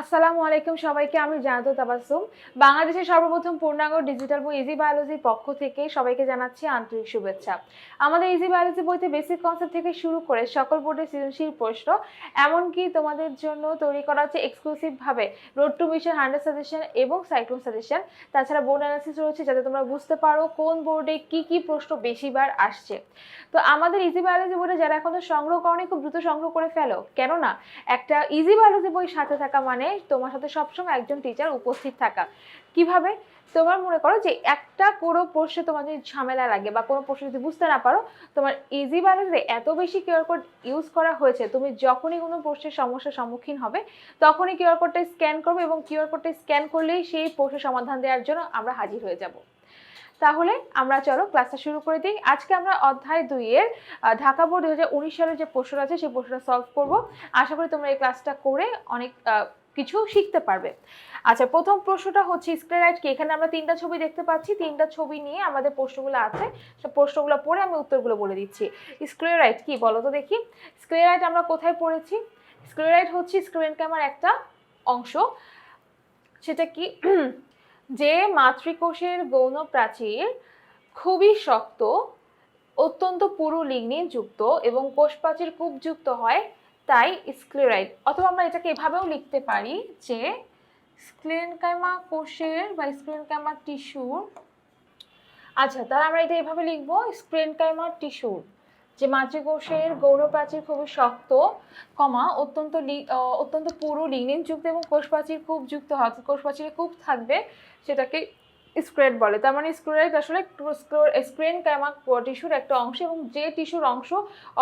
আসসালামু আলাইকুম সবাইকে, আমি জানাতো তাবাসুম বাংলাদেশের সর্বপ্রথম পূর্ণাঙ্গ ডিজিটাল বই ইজি বায়োলজির পক্ষ থেকে সবাইকে জানাচ্ছি আন্তরিক শুভেচ্ছা। আমাদের ইজি বায়োলজি বইতে বেসিক কনসেপ্ট থেকে শুরু করে সকল বোর্ডের সৃজনশীল প্রশ্ন, এমনকি তোমাদের জন্য তৈরি করা হচ্ছে এক্সক্লুসিভভাবে road to mission hundred suggestion এবং সাইক্লোন সাজেশন তাছাড়া বোর্ড অ্যানালিসিস রয়েছে যাতে তোমরা বুঝতে পারো কোন বোর্ডে কি কি প্রশ্ন বেশিবার আসছে। তো আমাদের ইজি বায়োলজি বইটা যারা এখনও সংগ্রহ করনি, খুব দ্রুত সংগ্রহ করে ফেলো। কেননা, একটা ইজি বায়োলজি বই সাথে থাকা মানে তোমার সাথে সবসময় একজন টিচার উপস্থিত থাকা। কীভাবে? তোমার মনে করো যে একটা কোনো প্রশ্নে তোমার যদি ঝামেলা লাগে বা কোনো প্রশ্ন যদি বুঝতে না পারো, তোমার ইজি বায়োলজিতে এত বেশি কিউআর কোড ইউজ করা হয়েছে, তুমি যখনই কোনো প্রশ্নের সমস্যার সম্মুখীন হবে, তখনই কিউআর কোডটা স্ক্যান করবে এবং কিউআর কোডটা স্ক্যান করলেই সেই প্রশ্নের সমাধান দেওয়ার জন্য আমরা হাজির হয়ে যাব। তাহলে আমরা চলো ক্লাসটা শুরু করে দিই। আজকে আমরা অধ্যায় দুইয়ের ঢাকা বোর্ড দু হাজার উনিশ সালের যে প্রশ্ন আছে, সেই প্রশ্নটা সলভ করব। আশা করি তোমরা এই ক্লাসটা করে অনেক কিছু শিখতে পারবে। আচ্ছা প্রথম প্রশ্নটা হচ্ছে স্ক্লেরাইট কি? এখানে আমরা তিনটা ছবি দেখতে পাচ্ছি। তিনটা ছবি নিয়ে আমাদের প্রশ্নগুলো আছে। সব প্রশ্নগুলো পড়ে আমি উত্তরগুলো বলে দিচ্ছি। স্ক্লেরাইট কি বলো তো দেখি। স্ক্লেরাইট আমরা কোথায় পড়েছি? স্ক্লেরাইট হচ্ছে স্ক্রিন ক্যামার একটা অংশ। সেটা কি? যে মাতৃকোষের গৌণ প্রাচীর খুবই শক্ত, অত্যন্ত পুরু লিগনিন যুক্ত এবং কোষ প্রাচীর খুব যুক্ত হয় তাই স্ক্লেরাইড অথবা আমরা এটাকে এভাবেও লিখতে পারি যে স্ক্লেনকাইমা কোষের বা স্ক্লেনকাইমা টিস্যুর আচ্ছা তাহলে আমরা এটা এভাবে লিখব স্ক্লেনকাইমা টিস্যুর যে মাতৃকোষের গৌণ প্রাচীর খুবই শক্ত, কমা, অত্যন্ত অত্যন্ত পুরু লিগনিন যুক্ত এবং কোষ প্রাচীর খুব যুক্ত হয়, অর্থাৎ কোষ প্রাচীরে খুব থাকবে সেটাকে স্ক্রেড বলে। তার মানে স্ক্রেট আসলে স্ক্রেন ক্যামাক টিস্যুর একটা অংশ এবং যে টিস্যুর অংশ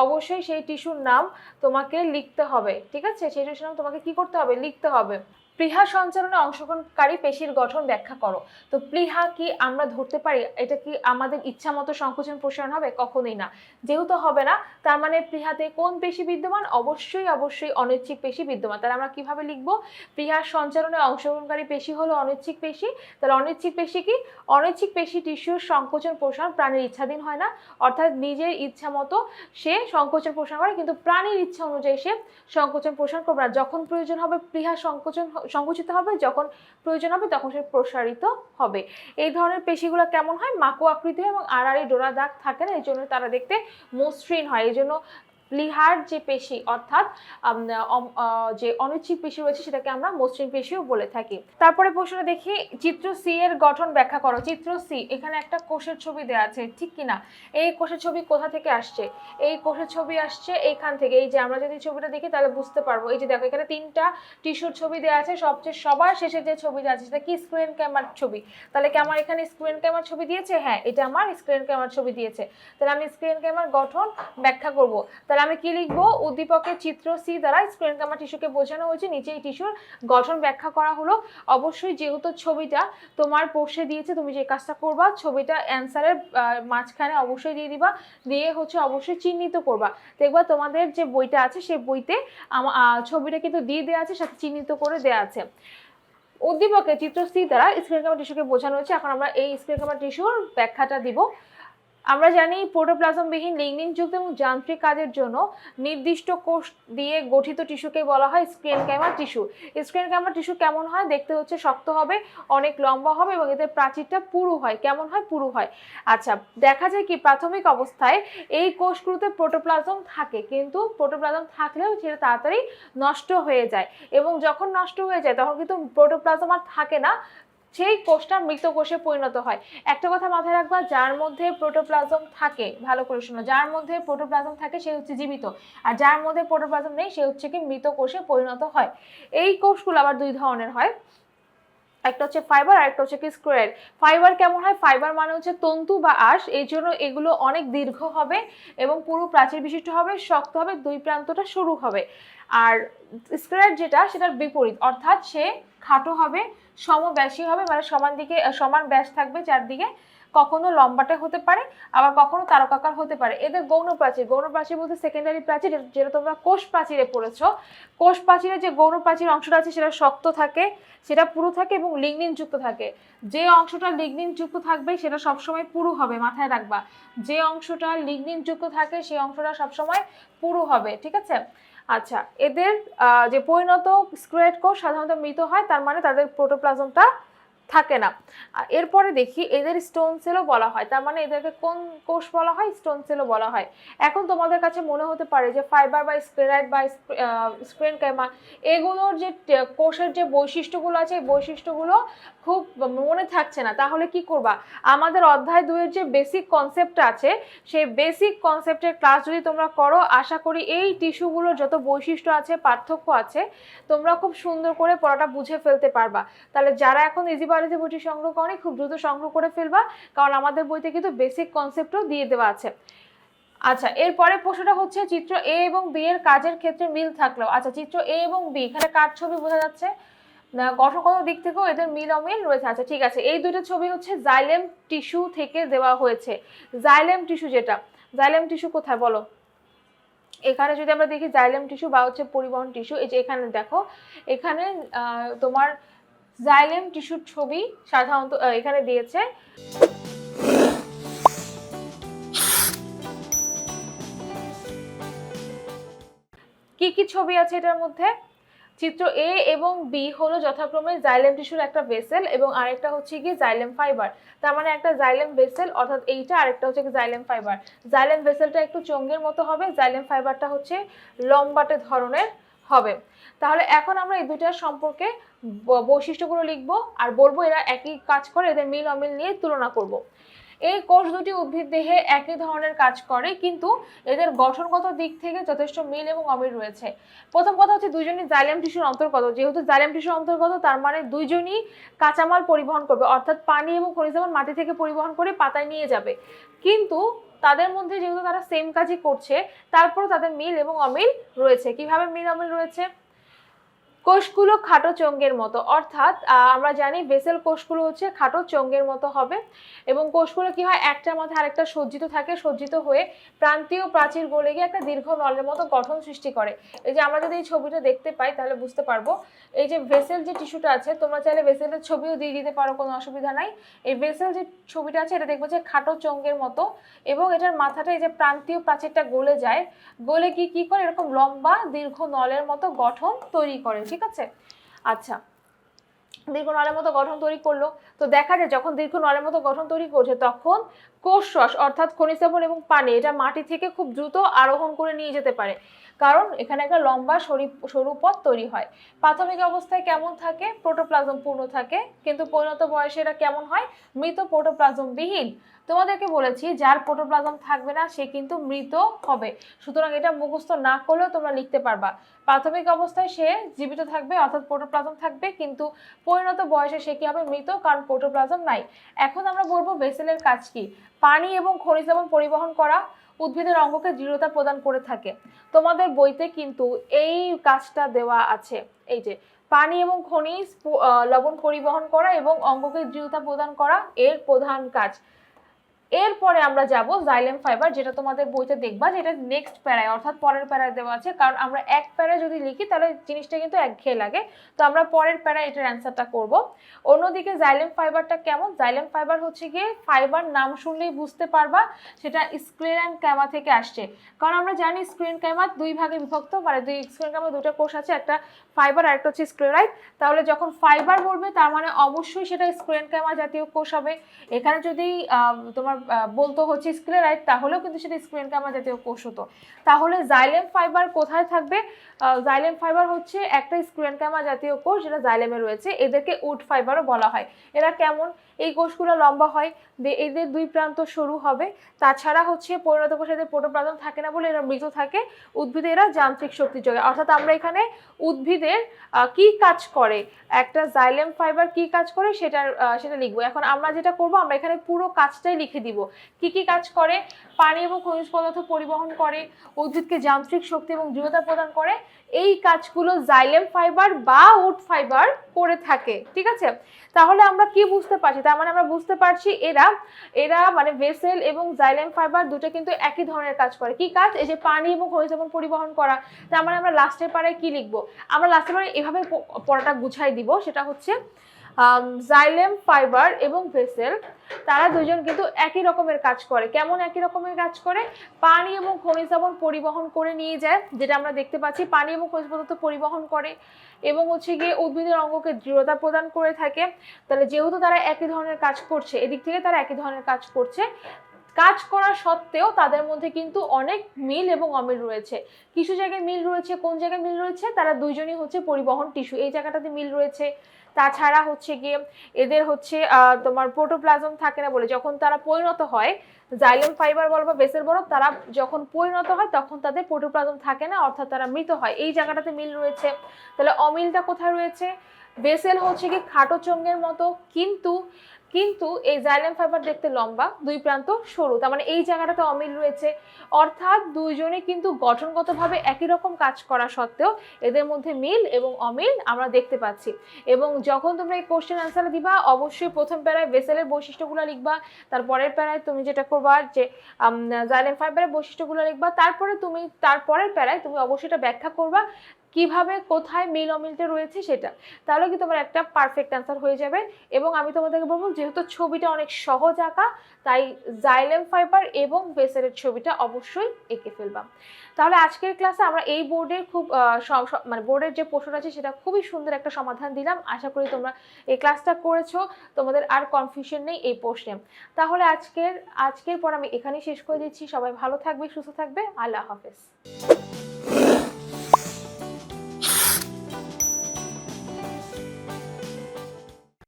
অবশ্যই সেই টিস্যুর নাম তোমাকে লিখতে হবে, ঠিক আছে? সেই টিস্যুর নাম তোমাকে কি করতে হবে? লিখতে হবে। প্লীহা সঞ্চালনে অংশগ্রহণকারী পেশির গঠন ব্যাখ্যা করো। তো প্লীহা কি আমরা ধরতে পারি? এটা কি আমাদের ইচ্ছা মতো সংকোচন প্রসারণ হবে? কখনোই না। যেহেতু হবে না, তার মানে প্লীহাতে কোন পেশি বিদ্যমান? অবশ্যই অবশ্যই অনৈচ্ছিক পেশি বিদ্যমান। তাহলে আমরা কীভাবে লিখব? প্লীহার সঞ্চালনে অংশগ্রহণকারী পেশি হলো অনৈচ্ছিক পেশি। তাহলে অনৈচ্ছিক পেশি কি? অনৈচ্ছিক পেশি টিস্যুর সংকোচন প্রসারণ প্রাণীর ইচ্ছাধীন হয় না। অর্থাৎ নিজের ইচ্ছা মতো সে সংকোচন প্রসারণ করে, কিন্তু প্রাণীর ইচ্ছা অনুযায়ী সে সংকোচন প্রসারণ করবে না। যখন প্রয়োজন হবে প্লীহা সংকোচন সংকুচিত হবে, যখন প্রয়োজন হবে তখন সে প্রসারিত হবে। এই ধরনের পেশিগুলো কেমন হয়? মাকো আকৃতি হয় এবং আড়াড়ি ডোরা দাগ থাকে না এই জন্য তারা দেখতে মসৃণ হয়। এই জন্য প্লিহার যে পেশি, অর্থাৎ যে অনিচ্ছিক পেশি রয়েছে সেটাকে আমরা মসৃণ পেশিও বলে থাকি। তারপরে প্রশ্নটা দেখি, চিত্র সি এর গঠন ব্যাখ্যা করো। চিত্র সি এখানে একটা কোষের ছবি দেওয়া আছে, ঠিক কিনা এই কোষের ছবি কোথা থেকে আসছে? এই কোষের ছবি আসছে এইখান থেকে। এই যে আমরা যদি ছবিটা দেখি, তাহলে বুঝতে পারব। এই যে দেখো, এখানে তিনটা টিস্যুর ছবি দেওয়া আছে। সবচেয়ে সবার শেষে যে ছবিটা আছে, সেটা কি? স্ক্রিন ক্যামেরার ছবি। তাহলে কি আমার এখানে স্ক্রিন ক্যামেরার ছবি দিয়েছে? হ্যাঁ এটা আমার স্ক্রিন ক্যামেরার ছবি দিয়েছে। তাহলে আমি স্ক্রিন ক্যামেরার গঠন ব্যাখ্যা করব। তাহলে আমি কি লিখব? উদ্দীপকের চিত্র সি দ্বারা স্ক্রিন ক্যামেরা টিস্যুকে বোঝানো হয়েছে। নিচে এই টিস্যুর গঠন ব্যাখ্যা করা হলো। অবশ্যই যেহেতু ছবিটা তোমার পোষে দিয়েছে, তুমি যে কাজটা করবা, ছবিটা অ্যান্সারের মাঝখানে অবশ্যই দিয়ে দিবা। দিয়ে হচ্ছে অবশ্যই চিহ্নিত করবা। দেখবা তোমাদের যে বইটা আছে, সেই বইতে ছবিটা কিন্তু দিয়ে দেওয়া আছে, সাথে চিহ্নিত করে দেওয়া আছে। উদ্দীপকে চিত্র সি দ্বারা স্ক্রিন ক্যামেরা টিস্যুকে বোঝানো হয়েছে। এখন আমরা এই স্ক্রিন ক্যামেরা টিস্যুর ব্যাখ্যাটা দিব। আমরা জানি প্রোটোপ্লাজমবিহীন লিগনিন যুক্ত এবং যান্ত্রিক কাজের জন্য নির্দিষ্ট কোষ দিয়ে গঠিত টিস্যুকে বলা হয় sclerenchyma tissue. Sclerenchyma tissue কেমন হয়? দেখতে হচ্ছে শক্ত হবে, অনেক লম্বা হবে এবং এদের প্রাচীরটা পুরু হয়। কেমন হয়? পুরু হয়। আচ্ছা দেখা যায় কি প্রাথমিক অবস্থায় এই কোষগুলোতে প্রোটোপ্লাজম থাকে, কিন্তু প্রোটোপ্লাজম থাকলেও সেটা তাড়াতাড়ি নষ্ট হয়ে যায় এবং যখন নষ্ট হয়ে যায় তখন কিন্তু প্রোটোপ্লাজম আর থাকে না। সেই কোষটা মৃত কোষে পরিণত হয়। একটা কথা মাথায় রাখবা, যার মধ্যে প্রোটোপ্লাজম থাকে, ভালো করে শোনো, যার মধ্যে প্রোটোপ্লাজম থাকে সে হচ্ছে জীবিত, আর যার মধ্যে প্রোটোপ্লাজম নেই সে হচ্ছে কি মৃত কোষে পরিণত হয়। এই কোষগুলো আবার দুই ধরনের হয়। একটা হচ্ছে ফাইবার আর একটা হচ্ছে কি স্কোয়ার ফাইবার কেমন হয়? ফাইবার মানে হচ্ছে তন্তু বা আঁশ, এই জন্য এগুলো অনেক দীর্ঘ হবে এবং পুরো প্রাচীর বিশিষ্ট হবে, শক্ত হবে, দুই প্রান্তটা সরু হবে। আর স্কোয়ার যেটা, সেটার বিপরীত, অর্থাৎ সে খাটো হবে সমব্যাসী হবে মানে সমান দিকে সমান ব্যাস থাকবে চারদিকে। কখনো লম্বাটে হতে পারে, আবার কখনো তারকাকার হতে পারে। এদের গৌণ প্রাচীর গৌণ প্রাচীর বলতে সেকেন্ডারি প্রাচীর যেটা- তোমরা কোষ প্রাচীরে পড়েছো, কোষ প্রাচীরে যে গৌণ প্রাচীর অংশটা আছে, সেটা শক্ত থাকে, সেটা পুরু থাকে এবং লিগনিন যুক্ত থাকে। যে অংশটা লিগনিন যুক্ত থাকবে, সেটা সবসময় পুরু হবে, মাথায় রাখবা। যে অংশটা লিগনিন যুক্ত থাকে, সেই অংশটা সবসময় পুরু হবে, ঠিক আছে? আচ্ছা এদের যে পরিণত স্ক্রোয়েড কোষ সাধারণত মৃত হয় তার মানে তাদের প্রোটোপ্লাজমটা থাকে না। আর এরপরে দেখি এদের স্টোন সেলও বলা হয়, তার মানে এদেরকে কোন কোষ বলা হয়? স্টোন সেলও বলা হয়। এখন তোমাদের কাছে মনে হতে পারে যে ফাইবার বা স্ক্লেরাইড বা স্ক্রেন ক্যামা এগুলোর যে কোষের যে বৈশিষ্ট্যগুলো আছে, এই বৈশিষ্ট্যগুলো খুব মনে থাকছে না। তাহলে কি করবা? আমাদের অধ্যায় দুইয়ের যে বেসিক কনসেপ্ট আছে, সেই বেসিক কনসেপ্টের ক্লাস যদি তোমরা করো, আশা করি এই টিস্যুগুলোর যত বৈশিষ্ট্য আছে, পার্থক্য আছে, তোমরা খুব সুন্দর করে পড়াটা বুঝে ফেলতে পারবা। তাহলে যারা এখন ইজি বায়োলজি বইটি সংগ্রহ করে খুব দ্রুত সংগ্রহ করে ফেলবা, কারণ আমাদের বইতে কিন্তু বেসিক কনসেপ্টও দিয়ে দেওয়া আছে। আচ্ছা এরপরে প্রশ্নটা হচ্ছে চিত্র এ এবং বি এর কাজের ক্ষেত্রে মিল থাকলেও আচ্ছা চিত্র এ এবং বি এখানে কার ছবি বোঝা যাচ্ছে? গঠনগত দিক থেকেও এদের মিল অমিল রয়েছে। আচ্ছা ঠিক আছে, এই দুটো ছবি হচ্ছে জাইলেম টিস্যু থেকে দেওয়া হয়েছে। জাইলেম টিস্যু যেটা জাইলেম টিস্যু কোথায় বলো? এখানে যদি আমরা দেখি জাইলেম টিস্যু বা হচ্ছে পরিবহন টিস্যু এই যে এখানে দেখো, এখানে তোমার জাইলেম টিস্যুর ছবি সাধারণত এখানে দিয়েছে। কি কি ছবি আছে এটার মধ্যে? চিত্র এ এবং বি হলো যথাক্রমে জাইলেম টিস্যুর একটা ভেসেল এবং আরেকটা হচ্ছে কি জাইলেম ফাইবার তার মানে একটা জাইলেম ভেসেল অর্থাৎ এইটা, আরেকটা হচ্ছে জাইলেম ফাইবার জাইলেম ভেসেলটা একটু চঙ্গের মতো হবে, জাইলেম ফাইবারটা হচ্ছে লম্বাটে ধরনের। হবে তাহলে এখন আমরা এই দুইটার সম্পর্কে বৈশিষ্ট্যগুলো লিখব আর বলব এরা একই কাজ করে, এদের মিল অমিল নিয়ে তুলনা করব। এই কোষ দুটি উদ্ভিদ দেহে একই ধরনের কাজ করে, কিন্তু এদের গঠনগত দিক থেকে যথেষ্ট মিল এবং অমিল রয়েছে। প্রথম কথা হচ্ছে দুইজনই জাইলেম টিস্যুর অন্তর্গত। যেহেতু জাইলেম টিস্যুর অন্তর্গত, তার মানে দুইজনই কাঁচামাল পরিবহন করবে। অর্থাৎ পানি এবং খনিজ লবণ মাটি থেকে পরিবহন করে পাতায় নিয়ে যাবে। কিন্তু তাদের মধ্যে যেহেতু তারা সেম কাজই করছে, তারপরও তাদের মিল এবং অমিল রয়েছে। কীভাবে মিল অমিল রয়েছে? কোষগুলো খাটো চঙ্গের মতো। অর্থাৎ আমরা জানি ভেসেল কোষগুলো হচ্ছে খাটো চঙ্গের মতো হবে এবং কোষগুলো কি হয়? একটার মধ্যে আরেকটা সজ্জিত থাকে, সজ্জিত হয়ে প্রান্তীয় প্রাচীর গলে গিয়ে একটা দীর্ঘ নলের মতো গঠন সৃষ্টি করে। এই যে আমরা যদি এই ছবিটা দেখতে পাই, তাহলে বুঝতে পারব। এই যে ভেসেল যে টিস্যুটা আছে, তোমরা চাইলে ভেসেলের ছবিও দিয়ে দিতে পারো, কোনো অসুবিধা নাই। এই ভেসেল যে ছবিটা আছে, এটা দেখব যে খাটো চঙ্গের মতো এবং এটার মাথাটা এই যে প্রান্তীয় প্রাচীরটা গলে যায়। গলে কি কি করে? এরকম লম্বা, দীর্ঘ নলের মতো গঠন তৈরি করে। ঠিক আছে? আচ্ছা। দীর্ঘ নলের মতো গঠন তৈরি করল। তো দেখা যায় যখন দীর্ঘ নলের মতো গঠন তৈরি করছে, তখন কোষ রস অর্থাৎ খনিজ এবং পানি এটা মাটি থেকে খুব দ্রুত আরোহণ করে নিয়ে যেতে পারে। কারণ এখানে একটা লম্বা সরি- পথ তৈরি হয়। প্রাথমিক অবস্থায় কেমন থাকে? প্রোটোপ্লাজম পূর্ণ থাকে, কিন্তু পরিণত বয়সে এটা কেমন হয়? মৃত প্রোটোপ্লাজম বিহীন তোমাদেরকে বলেছি, যার প্রোটোপ্লাজম থাকবে না, সে কিন্তু মৃত হবে। সুতরাং এটা মুখস্থ না করলেও তোমরা লিখতে পারবা। প্রাথমিক অবস্থায় সে জীবিত থাকবে, অর্থাৎ প্রোটোপ্লাজম থাকবে, কিন্তু পরিণত বয়সে সে কি হবে? মৃত, কারণ প্রোটোপ্লাজম নাই। এখন আমরা বলব বেসেলের কাজ কি? পানি এবং খনিজ লবণ পরিবহন করা উদ্ভিদের অঙ্গকে দৃঢ়তা প্রদান করে থাকে। তোমাদের বইতে কিন্তু এই কাজটা দেওয়া আছে। এই যে, পানি এবং খনিজ লবণ পরিবহন করা এবং অঙ্গকে দৃঢ়তা প্রদান করা এর প্রধান কাজ। এরপরে আমরা যাব জাইলেম ফাইবার যেটা তোমাদের বইতে দেখবা যেটা নেক্সট প্যারায়, অর্থাৎ পরের প্যারায় দেওয়া আছে। কারণ আমরা এক প্যারায় যদি লিখি, তাহলে জিনিসটা কিন্তু একঘেয়ে লাগে। তো আমরা পরের প্যারায় এটার অ্যান্সারটা করব। অন্যদিকে জাইলেম ফাইবারটা কেমন? জাইলেম ফাইবার হচ্ছে গিয়ে ফাইবার নাম শুনলেই বুঝতে পারবা, সেটা স্ক্রিন অ্যান্ড ক্যামা থেকে আসছে। কারণ আমরা জানি স্ক্রিন ক্যামা দুই ভাগে বিভক্ত মানে দুই স্ক্রিন ক্যামা দুটো কোষ আছে, একটা ফাইবার আর একটা হচ্ছে স্ক্লেরাইড তাহলে যখন ফাইবার বলবে, তার মানে অবশ্যই সেটা স্ক্রিন ক্যামা জাতীয় কোষ হবে। এখানে যদি তোমার বলতো হচ্ছে স্ক্লেরাইড তাহলেও কিন্তু সেটা স্ক্রিন ক্যামা জাতীয় কোষ হতো। তাহলে জাইলেম ফাইবার কোথায় থাকবে? জাইলেম ফাইবার হচ্ছে একটা স্ক্রিন ক্যামা জাতীয় কোষ যেটা জাইলেমে রয়েছে। এদেরকে উড ফাইবারও বলা হয়। এরা কেমন? এই কোষগুলো লম্বা হয় এদের দুই প্রান্ত সরু হবে। তাছাড়া হচ্ছে পরিণত কোষে এদের প্রোটোপ্লাজম থাকে না বলে এরা মৃত থাকে। উদ্ভিদে এরা যান্ত্রিক শক্তি যোগায়। অর্থাৎ আমরা এখানে উদ্ভিদের কি কাজ করে? একটা জাইলেম ফাইবার কি কাজ করে? সেটার সেটা লিখব। এখন আমরা যেটা করব, আমরা এখানে পুরো কাজটাই লিখে দিব। কি কি কাজ করে? পানি এবং খনিজ পদার্থ পরিবহন করে, উদ্ভিদকে যান্ত্রিক শক্তি এবং দৃঢ়তা প্রদান করে, এই কাজগুলো জাইলেম ফাইবার বা উড ফাইবার করে থাকে, ঠিক আছে? তাহলে আমরা কি বুঝতে পারছি? তার মানে আমরা বুঝতে পারছি এরা এরা মানে ভেসেল এবং জাইলেম ফাইবার দুটো কিন্তু একই ধরনের কাজ করে। কি কাজ? এই যে পানি এবং খনিজ এবং পরিবহন করা। তার মানে আমরা লাস্টের পাড়ায় কি লিখব? আমরা লাস্টের পাড়ায় এভাবে পড়াটা গুছাই দিব। সেটা হচ্ছে জাইলেম ফাইবার এবং ভেসেল তারা দুজন কিন্তু একই রকমের কাজ করে। কেমন একই রকমের কাজ করে? পানি এবং খনিজ লবণ পরিবহন করে নিয়ে যায়, যেটা আমরা দেখতে পাচ্ছি। পানি এবং খনিজ পদার্থ পরিবহন করে এবং হচ্ছে গিয়ে উদ্ভিদের অঙ্গকে দৃঢ়তা প্রদান করে থাকে। তাহলে যেহেতু তারা একই ধরনের কাজ করছে, এদিক থেকে তারা একই ধরনের কাজ করছে কাজ করা সত্ত্বেও তাদের মধ্যে কিন্তু অনেক মিল এবং অমিল রয়েছে। কিছু জায়গায় মিল রয়েছে, কোন জায়গায় মিল রয়েছে? তারা দুইজনই হচ্ছে পরিবহন টিস্যু। এই জায়গাটাতে মিল রয়েছে। তাছাড়া হচ্ছে গিয়ে এদের হচ্ছে তোমার প্রোটোপ্লাজম থাকে না বলে যখন তারা পরিণত হয় জাইলেম ফাইবার বল বা বেসের বলো, তারা যখন পরিণত হয় তখন তাদের প্রোটোপ্লাজম থাকে না, অর্থাৎ তারা মৃত হয়। এই জায়গাটাতে মিল রয়েছে। তাহলে অমিলটা কোথায় রয়েছে? বেসেল হচ্ছে কি খাটো চঙ্গের মতো, কিন্তু কিন্তু এই জাইলেম ফাইবার দেখতে লম্বা, দুই প্রান্ত সরু। তার মানে এই জায়গাটাতে অমিল রয়েছে। অর্থাৎ দুইজনে কিন্তু গঠনগতভাবে একই রকম কাজ করা সত্ত্বেও এদের মধ্যে মিল এবং অমিল আমরা দেখতে পাচ্ছি। এবং যখন তোমরা এই কোশ্চেন অ্যান্সার দিবা, অবশ্যই প্রথম প্যারায় ভেসেলের বৈশিষ্ট্যগুলো লিখবা, তারপরের প্যারায় তুমি যেটা করবা যে জাইলেম ফাইবারের বৈশিষ্ট্যগুলো লিখবা, তারপরে তুমি, তারপরের প্যারায় তুমি অবশ্যই এটা ব্যাখ্যা করবা। কীভাবে, কোথায় মিল অমিলটা রয়েছে সেটা তাহলে কি তোমার একটা পারফেক্ট অ্যান্সার হয়ে যাবে। এবং আমি তোমাদেরকে বলব, যেহেতু ছবিটা অনেক সহজ আঁকা, তাই জাইলেম ফাইবার এবং বেসেলের ছবিটা অবশ্যই এঁকে ফেলবা। তাহলে আজকের ক্লাসে আমরা এই বোর্ডের খুব মানে বোর্ডের যে প্রশ্ন আছে, সেটা খুবই সুন্দর একটা সমাধান দিলাম। আশা করি তোমরা এই ক্লাসটা করেছ। তোমাদের আর কনফিউশন নেই এই প্রশ্নে। তাহলে আজকের আজকের পর আমি এখানেই শেষ করে দিচ্ছি। সবাই ভালো থাকবে, সুস্থ থাকবে। আল্লাহ হাফেজ।